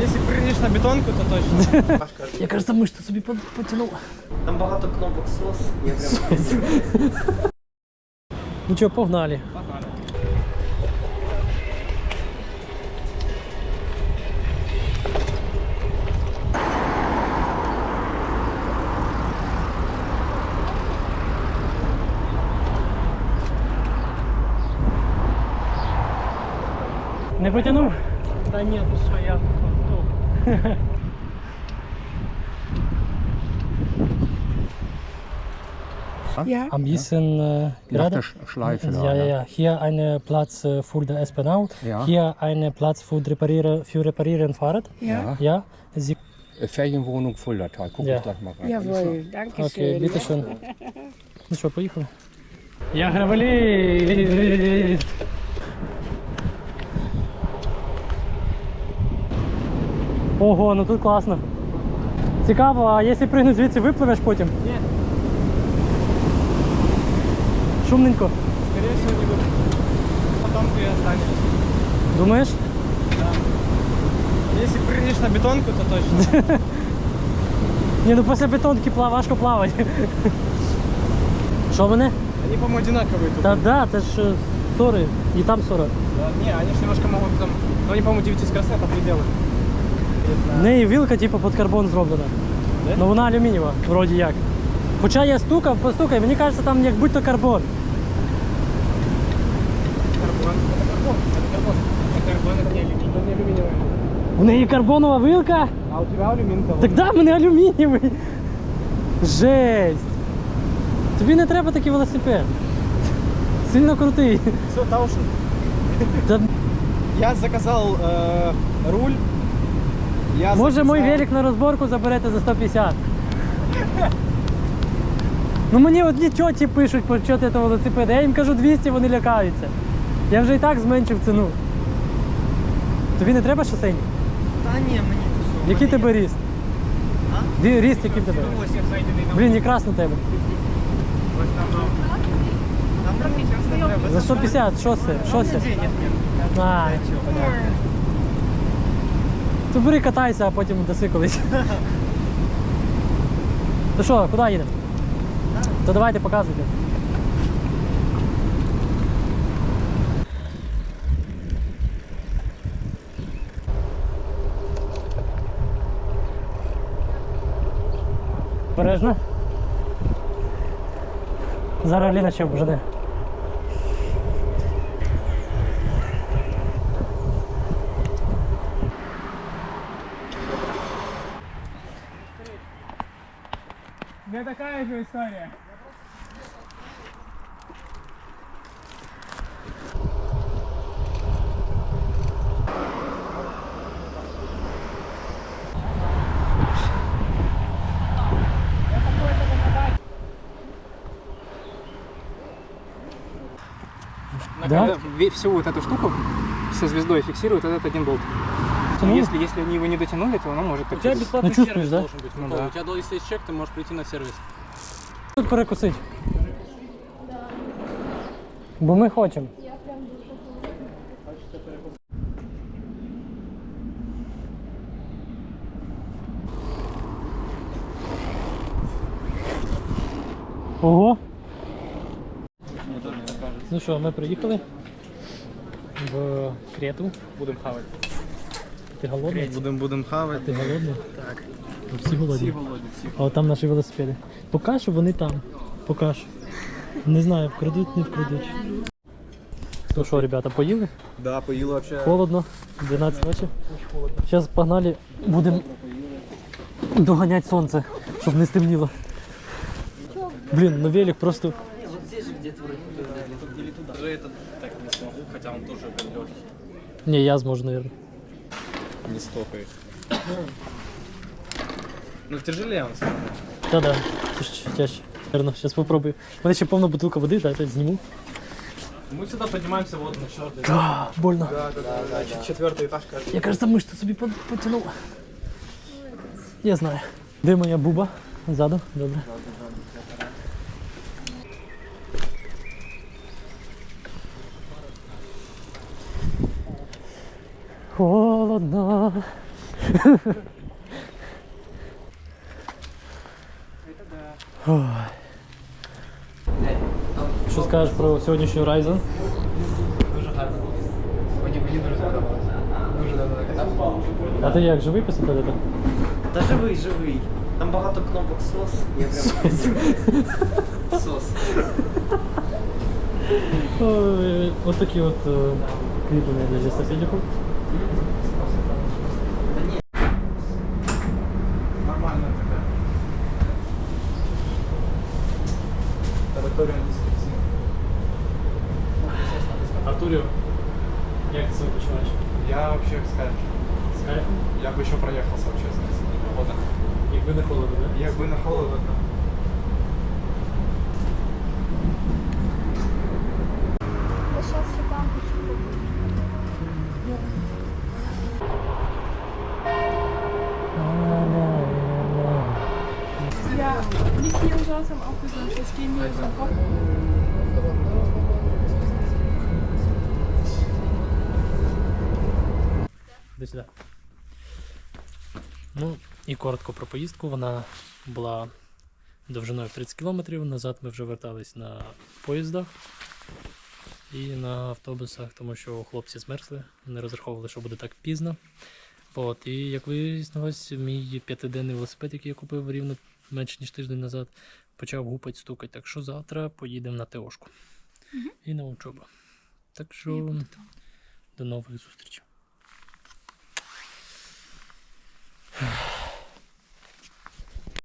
Если прыгнешь на бетонку, то точно. Я кажется, мишцю собі по- потягнув. Там багато кнопок СОС. Я прям... Ну що, погнали. Погнали. Не потягнув? Да нет, ну что, я... Ja. Am bisschen äh, gerade. Schleife. Ja, ja, ne? ja. Hier ein Platz äh, für den Espenau. Ja. Hier ein Platz für, reparieren, für reparieren Fahrrad. Ja. ja. Sie äh, Ferienwohnung Fuldatal. Guck ja. ich gleich mal rein. Jawohl, danke okay, schön. Okay, bitteschön. Ja. Muss ich mal. Ja, Herr Ого, ну тут класно. Цікаво, а якщо пригнути звідси, випливеш потім? Ні. Шумненько. Скорее всего, не буду. Потом ты останешься. Думаєш? Если прыгнешь на бетонку, то точно. Ні, ну після бетонки пла- важко плавати. Що мене? Они, по-моему, одинаковые тут. Та да, це ж е, 40, і там 40. Да, Не, они же немножко могут там... Ну, они, по-моему, 9 скоростные по пределу. В неї вілка, типу, під карбон зроблена. Да? Ну вона алюмінієва, вроді як. Хоча я стукав, постукав, мені кажеться, там як будь-то карбон. Карбон. Это карбон. Это карбон. Это карбон, это не алюминий. Это не алюминиевый. У неї карбонова вилка? А у тебя алюминий там. Так да, в мене алюмінієвий. Жесть. Тобі не треба такий велосипед. Сильно крутий. Все, Таушин. Та, Я заказал э, руль. я може мой заказал- велик на розборку заберете за 150. Ну мені одні тьоті пишуть, що ти велосипед. Я їм кажу 200, вони лякаються. Я вже і так зменшив ціну. Тобі не треба шосейник? Та ні, мені то. Який тебе ріст? А? Ді- Ріст який тебе? Блін, якраз на тебе. За 150, що це? Що це? А, то бери катайся, а потім даси колись. То що, куди їдемо? То давайте показуйте. Бережно. Зараз Ліна ще обжене. Не така ж історія. Да? Всю вот эту штуку со звездой фиксирует этот один болт. Ну, Если, если они его не дотянули, то оно может так Ну, чувствуешь, да? Ну да. У тебя, если есть чек, ты можешь прийти на сервис. Тут перекусить. Бо ми хочемо. Ого. Ну що, ми приїхали в Крету. Будемо хавати. Ти голодний? Будемо будем хавати. Ти голодний? Так. Ну, Всі голодні. голодні, всі. А от там наші велосипеди. Поки що вони там. Поки що. Не знаю, вкрадуть, не вкрадуть. Ну що, ребята, поїли? Да, поїли вообще. Холодно, 12 ночі. Зараз погнали, будемо доганяти сонце, щоб не стемніло. Блін, ну велик просто. Так не смогу, хотя он тоже легкий. Не, я зможу, наверное. не столько их. Ну тяжелее он стал. Да-да, чаще, чаще. Верно, сейчас попробую. У еще полная бутылка воды, да, опять сниму. Мы сюда поднимаемся вот на четвертый этаж. Да, больно. Да, да, да, да, четвертый этаж кажется. Я, кажется, мышцу себе под, потянул. Я знаю. Где моя буба? Задом? Добре. О, Холодно. Що скажеш про сьогоднішній Ryzen? Дуже гарно. Мені, мені дуже сподобалося. Дуже давно катав. А ти як живий після тебе? Та живий, живий. Там багато кнопок сос. Я прям сос. От такі от е, кріплення для лісофедіку. Нормально така. Територія інструкції. Артуріо, як ти себе почуваєш? Я вообще як скажеш. З кайфом? Я бы еще проехался вообще с несколькими погода. Якби не холодно, да? Якби не холодно. Я сейчас банку Ja, liegt hier das gehen wir uns am Іди сюди. Ну, і коротко про поїздку. Вона була довжиною 30 кілометрів. Назад ми вже вертались на поїздах і на автобусах, тому що хлопці змерзли, не розраховували, що буде так пізно. От, і як вияснилось, мій п'ятиденний велосипед, який я купив рівно менше ніж тиждень назад, почав гупати, стукати. Так що завтра поїдемо на ТОшку і на учобу. Так що до нових зустрічей.